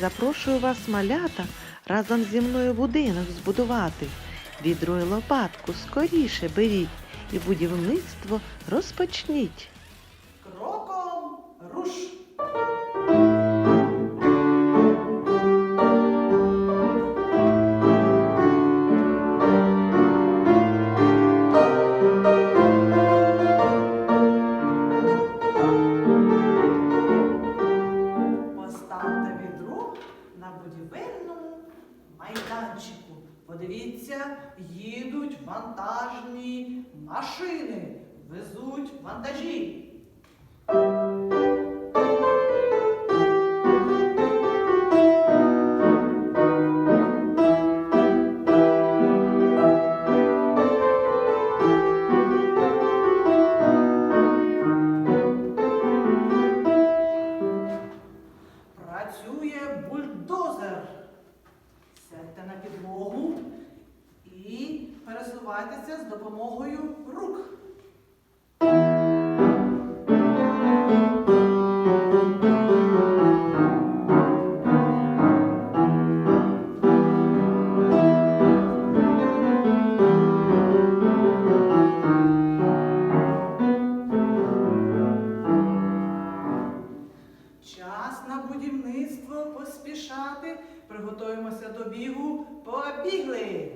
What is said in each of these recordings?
Запрошую вас, малята, разом зі мною будинок збудувати. Відро й лопатку скоріше беріть і будівництво розпочніть. Кроком руш. Подивіться, їдуть вантажні машини, везуть вантажі. Допомогою рук. Будівництво поспішати. Приготуємося до бігу. Побігли!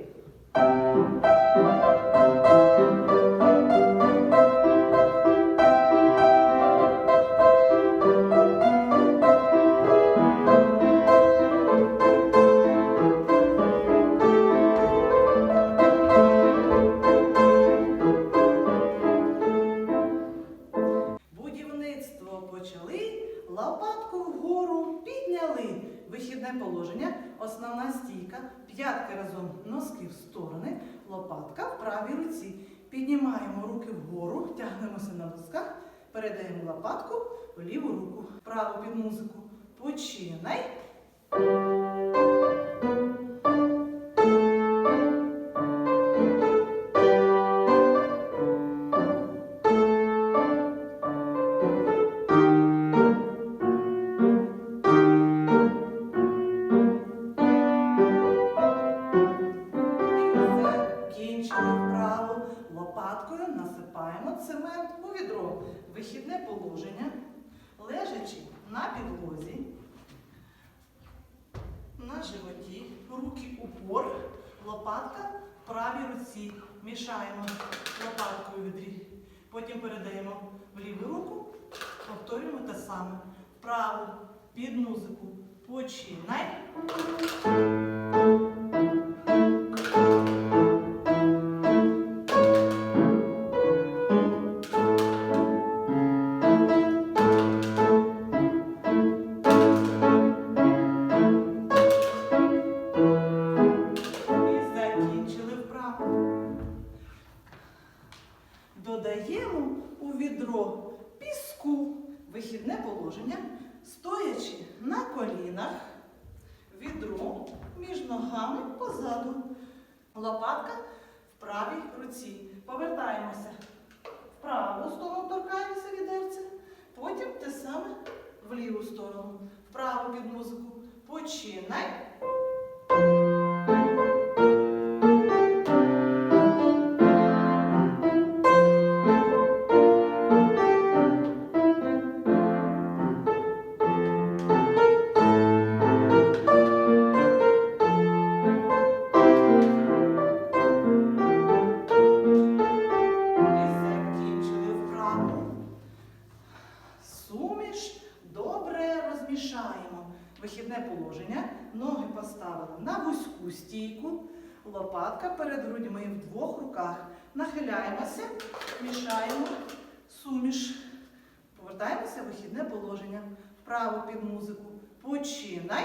Будівництво почали, лопатку вгору підняли. Вихідне положення, основна стійка, п'ятки разом носки в сторони, лопатка в правій руці. Піднімаємо руки вгору, тягнемося на носках, передаємо лопатку в ліву руку, праву під музику. Починай. На підлозі, на животі, руки упор, лопатка в правій руці. Мішаємо лопаткою відрі. Потім передаємо в ліву руку, повторюємо те саме. Вправо під музику. Починай. Вихідне положення, стоячи на колінах, відро між ногами позаду. Лопатка в правій руці. Повертаємося в праву сторону, торкаємося відерця. Потім те саме в ліву сторону. Вправо під музику. Починай. Положення. Ноги поставили на вузьку стійку. Лопатка перед грудьми в двох руках. Нахиляємося, мішаємо суміш. Повертаємося в вихідне положення. Вправо під музику. Починай.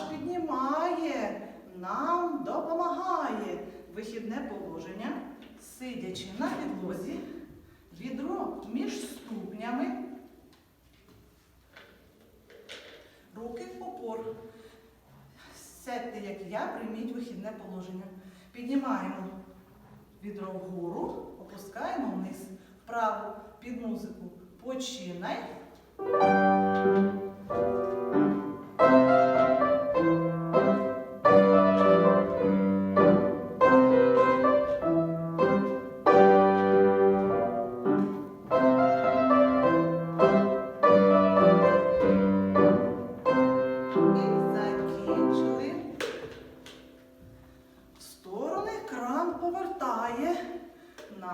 Вантаж піднімає, нам допомагає. Вихідне положення. Сидячи на підлозі, відро між ступнями, руки в опор. Сядьте, як я, прийміть вихідне положення. Піднімаємо відро вгору, опускаємо вниз, вправо під музику. Починай.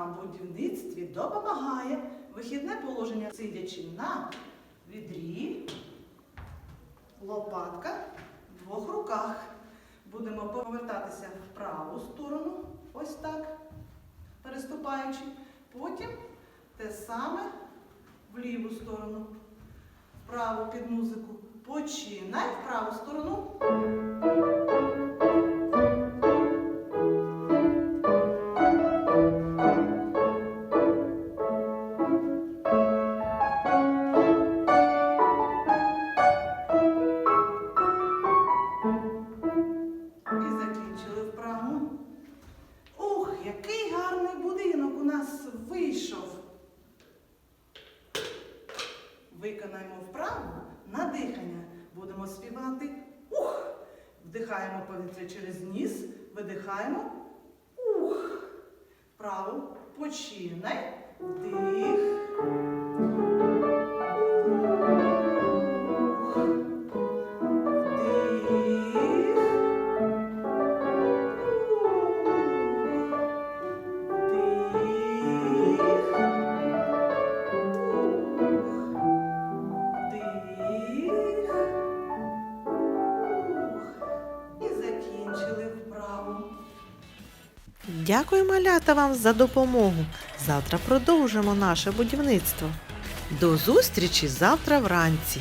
На будівництві допомагає. Вихідне положення сидячи на відрі. Лопатка в двох руках. Будемо повертатися в праву сторону, ось так, переступаючи. Потім те саме в ліву сторону. Вправо під музику. Починай в праву сторону. Вдихаємо повітря через ніс, видихаємо ух. Право. починай. Вдих. Дякую, малята, вам за допомогу. Завтра продовжимо наше будівництво. До зустрічі завтра вранці.